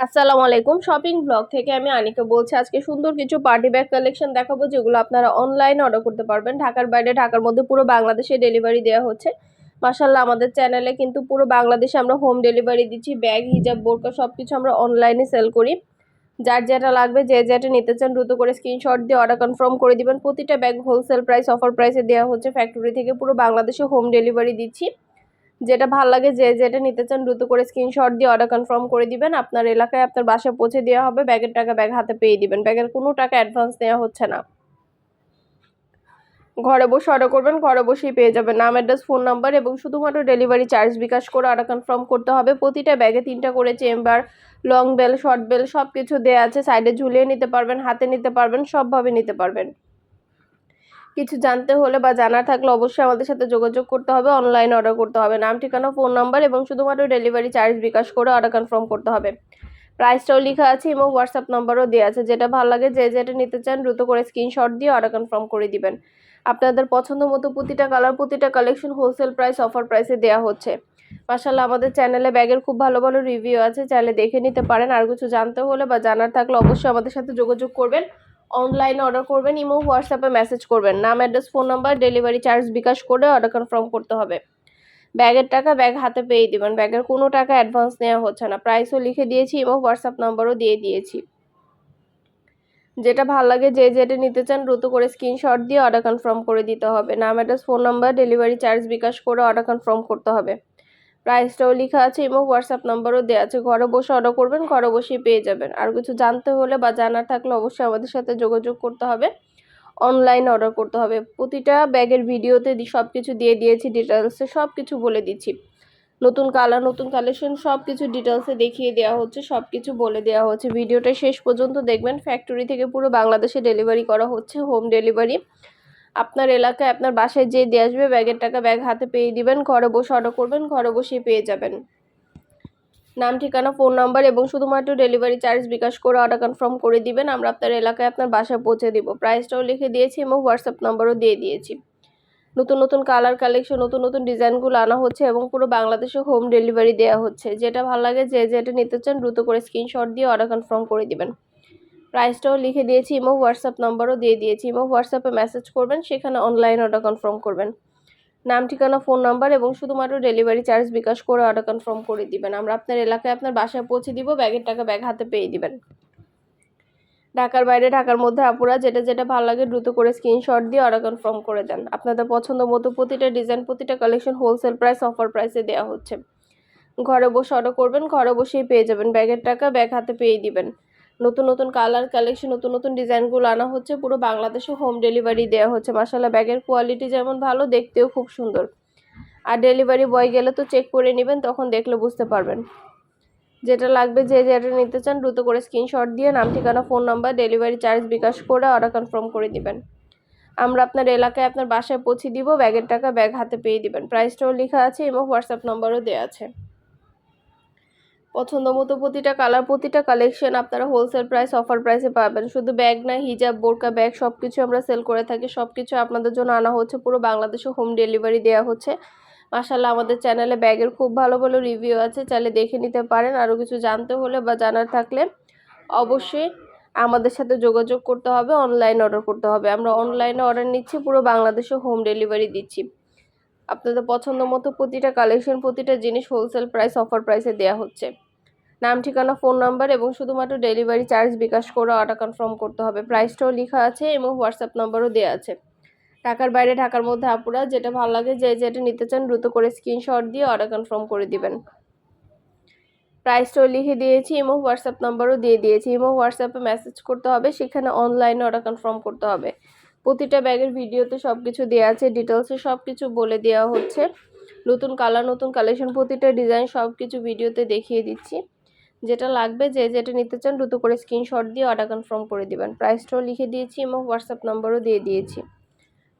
আসসালামু আলাইকুম। Shopping blog থেকে আমি আনিকা বলছি, আজকে সুন্দর কিছু পার্টি ব্যাগ কালেকশন দেখাবো, যেগুলো আপনারা অনলাইনে অর্ডার করতে পারবেন। ঢাকার বাইরে, ঢাকার মধ্যে পুরো বাংলাদেশে ডেলিভারি দেওয়া হচ্ছে। মাসাল্লাহ আমাদের চ্যানেলে কিন্তু পুরো বাংলাদেশে আমরা হোম ডেলিভারি দিচ্ছি ব্যাগ হিজাব বোরকা সব কিছু আমরা অনলাইনে সেল করি। যার যেটা লাগবে, যে যেটা নিতে চান, দ্রুত করে স্ক্রিনশট দিয়ে অর্ডার কনফার্ম করে দিবেন। প্রতিটা ব্যাগ হোলসেল প্রাইস অফার প্রাইসে দেওয়া হচ্ছে। ফ্যাক্টরি থেকে পুরো বাংলাদেশে হোম ডেলিভারি দিচ্ছি। যেটা ভালো লাগে যে যেটা নিতে চান দ্রুত করে স্ক্রিনশট দিয়ে অর্ডার কনফার্ম করে দিবেন। আপনার এলাকায় আপনার বাসায় পৌঁছে দেওয়া হবে। ব্যাগের টাকা ব্যাগ হাতে পেয়ে দিবেন। ব্যাগের কোনো টাকা অ্যাডভান্স নেওয়া হচ্ছে না। ঘরে বসে অর্ডার করবেন, ঘরে বসেই পেয়ে যাবেন। নাম অ্যাড্রেস ফোন নাম্বার এবং শুধুমাত্র ডেলিভারি চার্জ বিকাশ করে অর্ডার কনফার্ম করতে হবে। প্রতিটা ব্যাগে তিনটা করে chamber long bell short bell সব কিছু দেওয়া আছে সাইডে ঝুলিয়ে নিতে পারবেন, হাতে নিতে পারবেন, সবভাবে নিতে পারবেন। কিছু জানতে হলে বা জানার থাকলে অবশ্যই আমাদের সাথে যোগাযোগ করতে হবে অনলাইনে অর্ডার করতে হবে। নাম, ঠিকানা ফোন নাম্বার এবং শুধুমাত্র ডেলিভারি চার্জ বিকাশ করে অর্ডার কনফার্ম করতে হবে। প্রাইসটাও লেখা আছে এবং হোয়াটসঅ্যাপ নাম্বারও দেওয়া আছে। যেটা ভালো লাগে, যে যেটা নিতে চান দ্রুত করে স্ক্রিনশট দিয়ে অর্ডার কনফার্ম করে দিবেন। আপনাদের পছন্দ মতো প্রতিটা কালার প্রতিটা কালেকশন হোলসেল প্রাইস অফার প্রাইসে দেওয়া হচ্ছে। মাসাল্লাহ আমাদের চ্যানেলে ব্যাগের খুব ভালো ভালো রিভিউ আছে। চাইলে দেখে নিতে পারেন। আর কিছু জানতে হলে বা জানার থাকলে অবশ্যই আমাদের সাথে যোগাযোগ করবেন। অনলাইনে অর্ডার করবেন, ইমো, হোয়াটসঅ্যাপে মেসেজ করবেন। নাম address phone number delivery charge bKash করে অর্ডার কনফার্ম করতে হবে। ব্যাগের টাকা ব্যাগ হাতে পেয়ে দিবেন। ব্যাগের কোনো টাকা অ্যাডভান্স নেওয়া হচ্ছে না। প্রাইসও লিখে দিয়েছি এবং হোয়াটসঅ্যাপ নাম্বারও দিয়ে দিয়েছি। যেটা ভালো লাগে, যে যেটা নিতে চান দ্রুত করে স্ক্রিনশট দিয়ে অর্ডার কনফার্ম করে দিতে হবে। নাম address phone number delivery charge bKash করে অর্ডার কনফার্ম করতে হবে। প্রাইসটাও লেখা আছে এবং হোয়াটসঅ্যাপ নাম্বারও দেওয়া আছে। ঘরে বসে অর্ডার করবেন, ঘরে বসেই পেয়ে যাবেন। আর কিছু জানতে হলে বা জানার থাকলে অবশ্যই আমাদের সাথে যোগাযোগ করতে হবে। অনলাইন অর্ডার করতে হবে। প্রতিটা ব্যাগের ভিডিওতে সব কিছু দিয়ে দিয়েছি ডিটেলসে সব কিছু বলে দিচ্ছি। নতুন কালার নতুন কালেকশন সব কিছু ডিটেলসে দেখিয়ে দেওয়া হচ্ছে সব কিছু বলে দেওয়া হচ্ছে। ভিডিওটা শেষ পর্যন্ত দেখবেন। ফ্যাক্টরি থেকে পুরো বাংলাদেশে ডেলিভারি করা হচ্ছে হোম ডেলিভারি আপনার এলাকায় আপনার বাসায় যে দিয়ে আসবে, ব্যাগের টাকা ব্যাগ হাতে পেয়ে দিবেন, ঘরে বসে অর্ডার করবেন, ঘরে বসেই পেয়ে যাবেন। নাম, ঠিকানা ফোন নাম্বার এবং শুধুমাত্র ডেলিভারি চার্জ বিকাশ করে অর্ডার কনফার্ম করে দিবেন। আমরা আপনার এলাকায় আপনার বাসায় পৌঁছে দিব। প্রাইসটাও লিখে দিয়েছি এবং হোয়াটসঅ্যাপ নাম্বারও দিয়ে দিয়েছি। নতুন নতুন কালার কালেকশন নতুন নতুন ডিজাইনগুলো আনা হচ্ছে এবং পুরো বাংলাদেশে হোম ডেলিভারি দেওয়া হচ্ছে। যেটা ভালো লাগে যে, যেটা নিতে চান দ্রুত করে স্ক্রিনশট দিয়ে অর্ডার কনফার্ম করে দিবেন। প্রাইসটাও লিখে দিয়েছি, ইমো হোয়াটসঅ্যাপ নাম্বারও দিয়ে দিয়েছি, ইমো হোয়াটসঅ্যাপে মেসেজ করবেন, সেখানে অনলাইন অর্ডার কনফার্ম করবেন। নাম, ঠিকানা ফোন নাম্বার এবং শুধুমাত্র ডেলিভারি চার্জ বিকাশ করে অর্ডার কনফার্ম করে দিবেন। আমরা আপনার এলাকায় আপনার বাসায় পৌঁছে দিব, ব্যাগের টাকা ব্যাগ হাতে পেয়ে দিবেন। ঢাকার বাইরে, ঢাকার মধ্যে আপুরা যেটা যেটা ভালো লাগে দ্রুত করে স্ক্রিনশট দিয়ে অর্ডার কনফার্ম করে দেন। আপনাদের পছন্দ মতো প্রতিটা ডিজাইন প্রতিটা কালেকশন হোলসেল প্রাইস অফার প্রাইসে দেওয়া হচ্ছে। ঘরে বসে অর্ডার করবেন, ঘরে বসেই পেয়ে যাবেন। ব্যাগের টাকা ব্যাগ হাতে পেয়ে দিবেন। নতুন নতুন কালার কালেকশন নতুন নতুন ডিজাইনগুলো আনা হচ্ছে। পুরো বাংলাদেশে হোম ডেলিভারি দেওয়া হচ্ছে। মাসাল্লাহ ব্যাগের কোয়ালিটি যেমন ভালো, দেখতেও খুব সুন্দর। আর ডেলিভারি বয় গেলে তো চেক করে নেবেন, তখন দেখলে বুঝতে পারবেন। যেটা লাগবে, যে যেটা নিতে চান, দ্রুত করে স্ক্রিনশট দিয়ে নাম, ঠিকানা phone number delivery charge bKash করে অর্ডার কনফার্ম করে দিবেন। আমরা আপনার এলাকায় আপনার বাসায় পৌঁছে দিব ব্যাগের টাকা ব্যাগ হাতে পেয়ে দিবেন। প্রাইসটাও লেখা আছে, এবং হোয়াটসঅ্যাপ নাম্বারও দেওয়া আছে। পছন্দ মতো প্রতিটা কালার, প্রতিটা কালেকশন আপনারা হোলসেল প্রাইস অফার প্রাইসে পাবেন। শুধু ব্যাগ না হিজাব বোরকা ব্যাগ সব কিছু আমরা সেল করে থাকি। সব কিছু আপনাদের জন্য আনা হচ্ছে। পুরো বাংলাদেশে হোম ডেলিভারি দেওয়া হচ্ছে। মাসাল্লাহ আমাদের চ্যানেলে ব্যাগের খুব ভালো ভালো রিভিউ আছে। চাইলে দেখে নিতে পারেন। আরও কিছু জানতে হলে বা জানার থাকলে অবশ্যই আমাদের সাথে যোগাযোগ করতে হবে। অনলাইন অর্ডার করতে হবে। আমরা অনলাইনে অর্ডার নিচ্ছি, পুরো বাংলাদেশে হোম ডেলিভারি দিচ্ছি। আপনাদের পছন্দ মতো প্রতিটা কালেকশন প্রতিটা জিনিস হোলসেল প্রাইস অফার প্রাইসে দেওয়া হচ্ছে। নাম, ঠিকানা ফোন নাম্বার এবং শুধুমাত্র ডেলিভারি চার্জ বিকাশ করে অর্ডার কনফার্ম করতে হবে। প্রাইসটাও লেখা আছে এবং হোয়াটসঅ্যাপ নাম্বারও দেওয়া আছে। ঢাকার বাইরে, ঢাকার মধ্যে আপুরা যেটা ভালো লাগে, যে যেটা নিতে চান দ্রুত করে স্ক্রিনশট দিয়ে অর্ডার কনফার্ম করে দিবেন। প্রাইসটাও লিখে দিয়েছি এবং হোয়াটসঅ্যাপ নাম্বারও দিয়ে দিয়েছি এবং হোয়াটসঅ্যাপে মেসেজ করতে হবে, সেখানে অনলাইনে অর্ডার কনফার্ম করতে হবে। প্রতিটা ব্যাগের ভিডিওতে সব কিছু দেওয়া আছে ডিটেলসে সব কিছু বলে দেওয়া হচ্ছে। নতুন কালার, নতুন কালেকশন, প্রতিটা ডিজাইন সব কিছু ভিডিওতে দেখিয়ে দিচ্ছি। যেটা লাগবে, যে যেটা নিতে চান দ্রুত করে স্ক্রিনশট দিয়ে অর্ডার কনফার্ম করে দিবেন। প্রাইসটাও লিখে দিয়েছি এবং হোয়াটসঅ্যাপ নম্বরও দিয়ে দিয়েছি।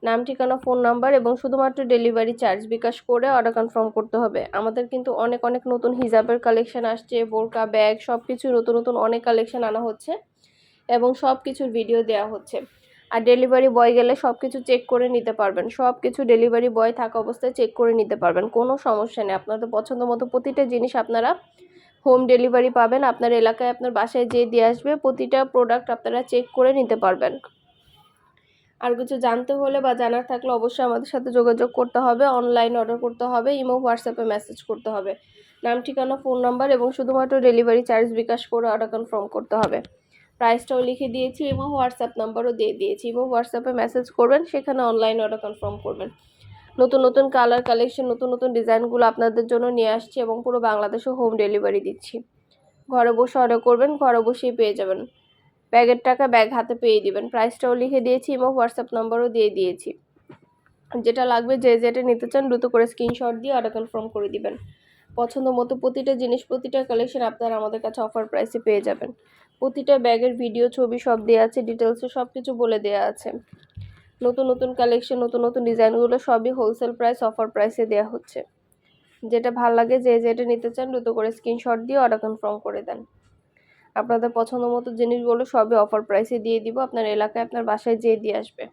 নাম, ঠিকানা ফোন নাম্বার এবং শুধুমাত্র ডেলিভারি চার্জ বিকাশ করে অর্ডার কনফার্ম করতে হবে। আমাদের কিন্তু অনেক অনেক নতুন হিজাবের কালেকশন আসছে, বোরকা ব্যাগ সব কিছু নতুন নতুন অনেক কালেকশন আনা হচ্ছে এবং সব কিছুর ভিডিও দেওয়া হচ্ছে। আর ডেলিভারি বয় গেলে সব কিছু চেক করে নিতে পারবেন। সব কিছু ডেলিভারি বয় থাকা অবস্থায় চেক করে নিতে পারবেন, কোনো সমস্যা নেই। আপনাদের পছন্দ মতো প্রতিটা জিনিস আপনারা হোম ডেলিভারি পাবেন। আপনার এলাকায় আপনার বাসায় যেয়ে দিয়ে আসবে, প্রতিটা প্রোডাক্ট আপনারা চেক করে নিতে পারবেন। আর কিছু জানতে হলে বা জানার থাকলে অবশ্যই আমাদের সাথে যোগাযোগ করতে হবে। অনলাইন অর্ডার করতে হবে ইমো হোয়াটসঅ্যাপে মেসেজ করতে হবে। নাম, ঠিকানা ফোন নাম্বার এবং শুধুমাত্র ডেলিভারি চার্জ বিকাশ করে অর্ডার কনফার্ম করতে হবে। প্রাইসটাও লিখে দিয়েছি এবং হোয়াটসঅ্যাপ নাম্বারও দিয়ে দিয়েছি এবং হোয়াটসঅ্যাপে মেসেজ করবেন, সেখানে অনলাইন অর্ডার কনফার্ম করবেন। নতুন নতুন কালার কালেকশন নতুন নতুন ডিজাইনগুলো আপনাদের জন্য নিয়ে আসছি এবং পুরো বাংলাদেশে হোম ডেলিভারি দিচ্ছি। ঘরে বসে অর্ডার করবেন, ঘরে বসেই পেয়ে যাবেন। ব্যাগের টাকা ব্যাগ হাতে পেয়ে দিবেন। প্রাইসটাও লিখে দিয়েছি এবং হোয়াটসঅ্যাপ নাম্বারও দিয়ে দিয়েছি। যেটা লাগবে যে যেটা নিতে চান দ্রুত করে স্ক্রিনশট দিয়ে অর্ডার কনফার্ম করে দিবেন। পছন্দ মতো প্রতিটা জিনিস, প্রতিটা কালেকশন আপনারা আমাদের কাছে অফার প্রাইসে পেয়ে যাবেন। প্রতিটা ব্যাগের ভিডিও ছবি সব দেওয়া আছে ডিটেলসে সব কিছু বলে দেওয়া আছে। নতুন নতুন কালেকশন নতুন নতুন ডিজাইনগুলো সবই হোলসেল প্রাইস অফার প্রাইসে দেওয়া হচ্ছে। যেটা ভালো লাগে, যে যেটা নিতে চান দ্রুত করে স্ক্রিনশট দিয়ে অর্ডার কনফার্ম করে দেন। আপনাদের পছন্দ মতো জিনিসগুলো সবই অফার প্রাইসে দিয়ে দিব, আপনার এলাকায়, আপনার বাসায় যেয়ে দিয়ে আসবে।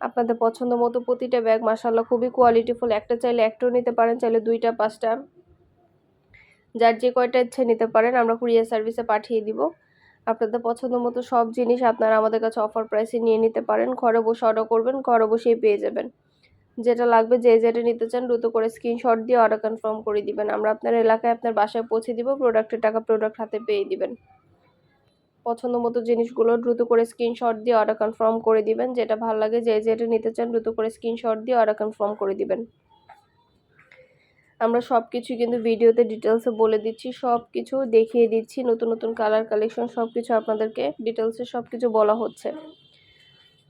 আপনাদের পছন্দ মতো প্রতিটা ব্যাগ মাসাল্লাহ খুবই কোয়ালিটিফুল একটা চাইলে একটাও নিতে পারেন, চাইলে দুইটা, পাঁচটা। যার যে কয়টা ইচ্ছে নিতে পারেন, আমরা কুরিয়ার সার্ভিসে পাঠিয়ে দিব। আপনাদের পছন্দ মতো সব জিনিস আপনারা আমাদের কাছে অফার প্রাইসে নিয়ে নিতে পারেন। ঘরে বসে অর্ডার করবেন, ঘরে বসেই পেয়ে যাবেন। যেটা লাগবে, যে যেটা নিতে চান, দ্রুত করে স্ক্রিনশট দিয়ে অর্ডার কনফার্ম করে দিবেন। আমরা আপনার এলাকায় আপনার বাসায় পৌঁছে দিব প্রোডাক্টের টাকা প্রোডাক্ট হাতে পেয়ে দিবেন। পছন্দ মতো জিনিসগুলো দ্রুত করে স্ক্রিনশট দিয়ে অর্ডার কনফার্ম করে দিবেন। যেটা ভালো লাগে, যে যেটা নিতে চান, দ্রুত করে স্ক্রিনশট দিয়ে অর্ডার কনফার্ম করে দিবেন। আমরা সব কিছু কিন্তু ভিডিওতে ডিটেলসে বলে দিচ্ছি সব কিছু দেখিয়ে দিচ্ছি, নতুন নতুন কালার কালেকশন সব কিছু আপনাদেরকে ডিটেলসে সব কিছু বলা হচ্ছে।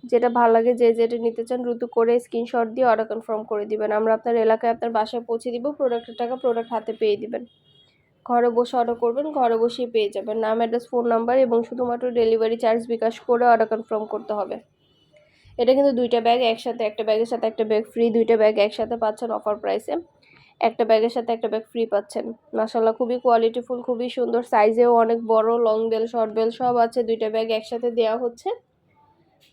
যেটা ভালো লাগে যে যেটা নিতে চান দ্রুত করে স্ক্রিনশট দিয়ে অর্ডার কনফার্ম করে দিবেন। আমরা আপনার এলাকায় আপনার বাসায় পৌঁছে দিব প্রোডাক্টের টাকা প্রোডাক্ট হাতে পেয়ে দিবেন। ঘরে বসে অর্ডার করবেন, ঘরে বসেই পেয়ে যাবেন। নাম অ্যাড্রেস ফোন নাম্বার এবং শুধুমাত্র ডেলিভারি চার্জ বিকাশ করে অর্ডার কনফার্ম করতে হবে। এটা কিন্তু দুইটা ব্যাগ একসাথে, একটা ব্যাগের সাথে একটা ব্যাগ ফ্রি দুইটা ব্যাগ একসাথে পাচ্ছেন অফার প্রাইসে একটা ব্যাগের সাথে একটা ব্যাগ ফ্রি পাচ্ছেন। মাসাল্লাহ খুবই কোয়ালিটিফুল খুবই সুন্দর সাইজেও অনেক বড় লং বেল শর্ট বেল সব আছে। দুইটা ব্যাগ একসাথে দেওয়া হচ্ছে।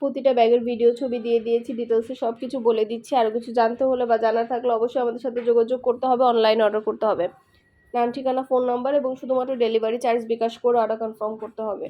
প্রতিটা ব্যাগের ভিডিও ছবি দিয়ে দিয়েছি ডিটেলসে সব কিছু বলে দিচ্ছি। আরও কিছু জানতে হলে বা জানার থাকলে অবশ্যই আমাদের সাথে যোগাযোগ করতে হবে অনলাইন অর্ডার করতে হবে। নাম, ঠিকানা ফোন নাম্বার এবং শুধুমাত্র ডেলিভারি চার্জ বিকাশ করে অর্ডার কনফার্ম করতে হবে।